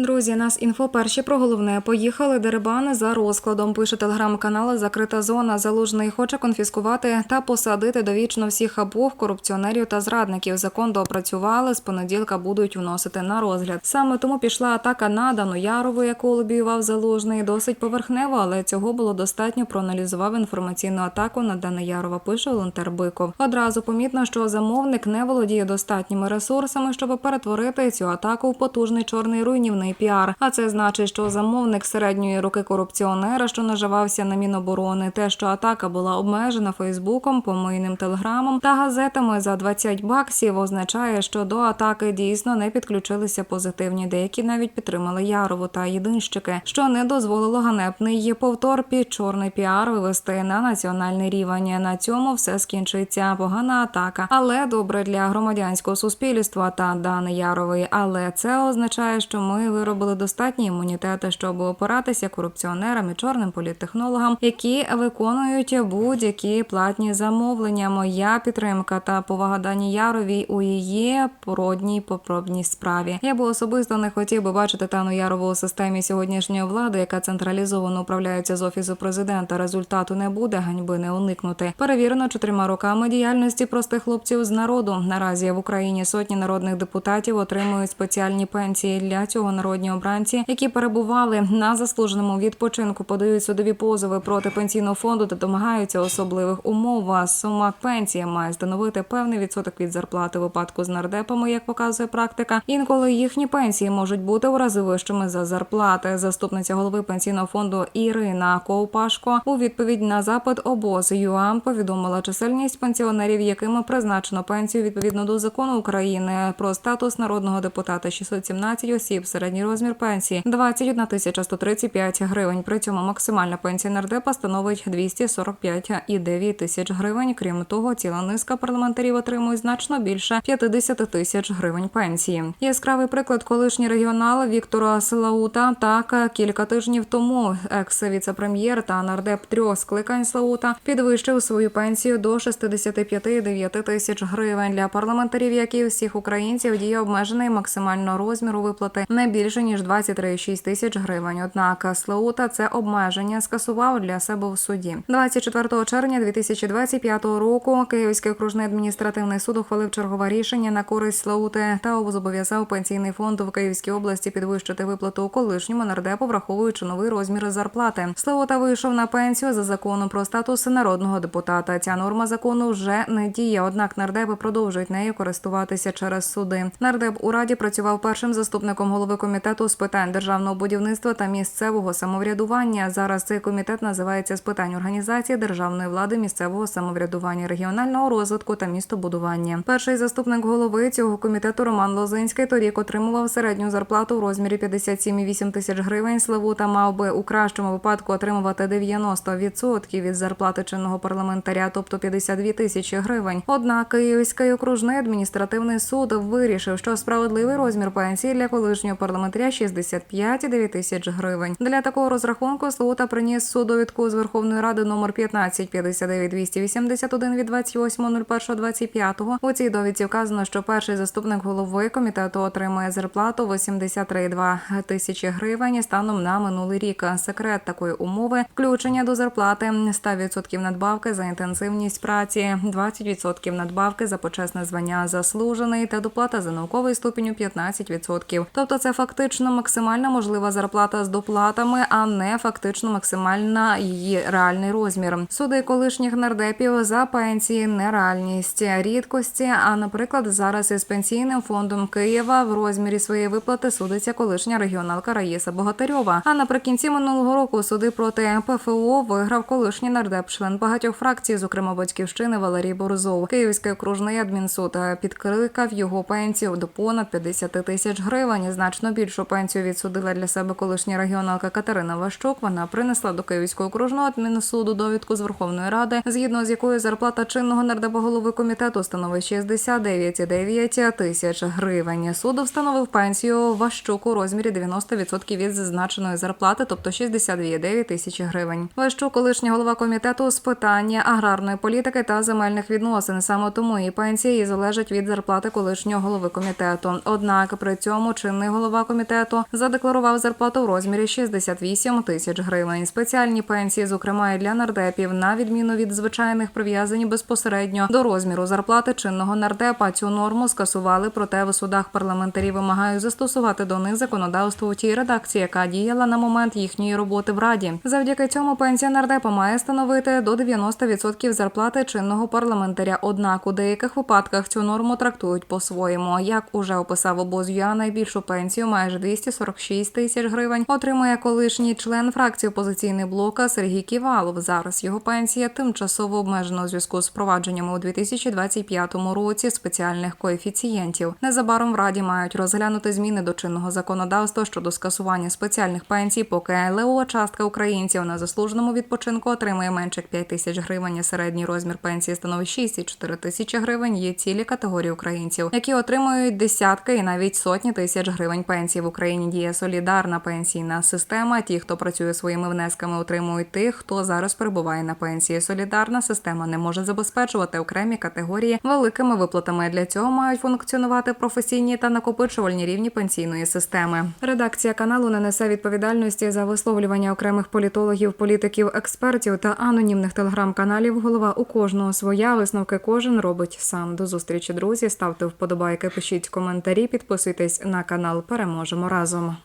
Друзі, нас інфо перші про головне. Поїхали дерибани за розкладом. Пише телеграм-канал Закрита зона. Залужний хоче конфіскувати та посадити довічно всіх обох корупціонерів та зрадників. Закон доопрацювали. З понеділка будуть вносити на розгляд. Саме тому пішла атака на Дану Ярову, яку лобіював залужний. Досить поверхнево, але цього було достатньо. Проаналізував інформаційну атаку на Дана Ярова. Пише волонтер Биков. Одразу помітно, що замовник не володіє достатніми ресурсами, щоб перетворити цю атаку в потужний чорний руйнівний піар. А це значить, що замовник середньої руки корупціонера, що наживався на міноборони, те, що атака була обмежена Фейсбуком, помийним телеграмом та газетами за 20 баксів, означає, що до атаки дійсно не підключилися позитивні. Деякі навіть підтримали Ярову та єдинщики, що не дозволило ганебний повтор під чорний піар вивести на національний рівень. На цьому все скінчиться. Погана атака, але добре для громадянського суспільства та Дани Ярової. Але це означає, що ми виробили достатні імунітети, щоб опиратися корупціонерам і чорним політтехнологам, які виконують будь-які платні замовлення. Моя підтримка та повага Дані Яровій у її породній попробній справі. Я би особисто не хотів би бачити Тану Ярову у системі сьогоднішньої влади, яка централізовано управляється з офісу президента. Результату не буде, ганьби не уникнути. Перевірено чотирма роками діяльності простих хлопців з народу. Наразі в Україні сотні народних депутатів отримують спеціальні пенсії для цього народні обранці, які перебували на заслуженому відпочинку, подають судові позови проти пенсійного фонду та домагаються особливих умов. А Сума пенсії має становити певний відсоток від зарплати у випадку з нардепами, як показує практика. Інколи їхні пенсії можуть бути у рази вищими за зарплати. Заступниця голови пенсійного фонду Ірина Ковпашко у відповідь на запит обоз ЮАМ повідомила чисельність пенсіонерів, якими призначено пенсію відповідно до закону України про статус народного депутата 617 осіб, середній розмір пенсії 21 тисяча 135 гривень. При цьому максимальна пенсія нардепа становить 245,9 тисяч гривень. Крім того, ціла низка парламентарів отримує значно більше 50 тисяч гривень пенсії. Яскравий приклад колишній регіонал Віктора Слаута. Так кілька тижнів тому екс-віцепрем'єр та нардеп трьох скликань Слаута підвищив свою пенсію до 65,9 тисяч гривень для парламентарів, як і всіх українців, діє обмежений максимального розміру виплати не більше ніж 23,6 тисяч гривень. Однак Слаута це обмеження скасував для себе в суді. 24 червня 2025 року Київський окружний адміністративний суд ухвалив чергове рішення на користь Слаути та зобов'язав пенсійний фонд в Київській області підвищити виплату колишньому нардепу, враховуючи новий розмір зарплати. Слаута вийшов на пенсію за законом про статус народного депутата. Ця норма закону вже не діє. Однак нардепи продовжують нею користуватися через суди. Нардеп у раді працював першим заступником голови комітету з питань державного будівництва та місцевого самоврядування. Зараз цей комітет називається з питань організації державної влади, місцевого самоврядування, регіонального розвитку та містобудування. Перший заступник голови цього комітету Роман Лозинський торік отримував середню зарплату в розмірі 57,8 тисяч гривень. Славута мав би у кращому випадку отримувати 90% від зарплати чинного парламентаря, тобто 52 тисячі гривень. Однак Київський окружний адміністративний суд вирішив, що справедливий розмір пенсії для колишнього парламентаря 65,9 тисяч гривень. Для такого розрахунку Слута приніс суд довідку з Верховної Ради номер 1559 281 від 28.01.25. У цій довідці вказано, що перший заступник голови комітету отримує зарплату 83,2 тисячі гривень станом на минулий рік. Секрет такої умови включення до зарплати 100% надбавки за інтенсивність праці, 20% надбавки за почесне звання заслужений та доплата за науковий ступінь у 15%. Тобто це фактично максимальна можлива зарплата з доплатами, а не фактично максимальна її реальний розмір. Суди колишніх нардепів за пенсії нереальність рідкості. А наприклад, зараз із пенсійним фондом Києва в розмірі своєї виплати судиться колишня регіоналка Раїса Богатирьова. А наприкінці минулого року суди проти ПФО виграв колишній нардеп, член багатьох фракцій, зокрема батьківщини Валерій Борзов. Київський окружний адмінсуд підкликав його пенсію до понад 50 тисяч гривень. Значно більшу пенсію відсудила для себе колишня регіоналка Катерина Ващук. Вона принесла до Київського окружного адмінсуду довідку з Верховної Ради, згідно з якою зарплата чинного нардепа голови комітету становить 69,9 тисяч гривень. Суд встановив пенсію Ващук у розмірі 90% від зазначеної зарплати, тобто 62,9 тисячі гривень. Ващук, колишня голова комітету з питання аграрної політики та земельних відносин. Саме тому і пенсії залежать від зарплати колишнього голови комітету. Однак при цьому чинний голова комітету задекларував зарплату в розмірі 68 тисяч гривень. Спеціальні пенсії, зокрема і для нардепів, на відміну від звичайних, прив'язані безпосередньо до розміру зарплати чинного нардепа. Цю норму скасували, проте в судах парламентарі вимагають застосувати до них законодавство у тій редакції, яка діяла на момент їхньої роботи в раді. Завдяки цьому пенсія нардепа має становити до 90% зарплати чинного парламентаря. Однак у деяких випадках цю норму трактують по-своєму. Як уже описав обоз найбільшу пенсію майже 246 тисяч гривень отримує колишній член фракції опозиційний блока Сергій Ківалов. Зараз його пенсія тимчасово обмежена у зв'язку з впровадженнями у 2025 році спеціальних коефіцієнтів. Незабаром в раді мають розглянути зміни до чинного законодавства щодо скасування спеціальних пенсій, поки ЛЕО частка українців на заслуженому відпочинку отримує менше як 5 тисяч гривень. а Середній розмір пенсії становить 6,4 тисячі гривень. Є цілі категорії українців, які отримують десятки і навіть сотні тисяч гривень пенсії в Україні. Діє солідарна пенсійна система. Ті, хто працює своїми внесками, отримують тих, хто зараз перебуває на пенсії. Солідарна система не може забезпечувати окремі категорії великими виплатами. Для цього мають функціонувати професійні та накопичувальні рівні пенсійної системи. Редакція каналу не несе відповідальності за висловлювання окремих політологів, політиків, експертів та анонімних телеграм-каналів. Голова у кожного своя висновки кожен робить сам. До зустрічі, друзі. Ставте вподобайки, пишіть коментарі, підписуйтесь на канал можемо разом.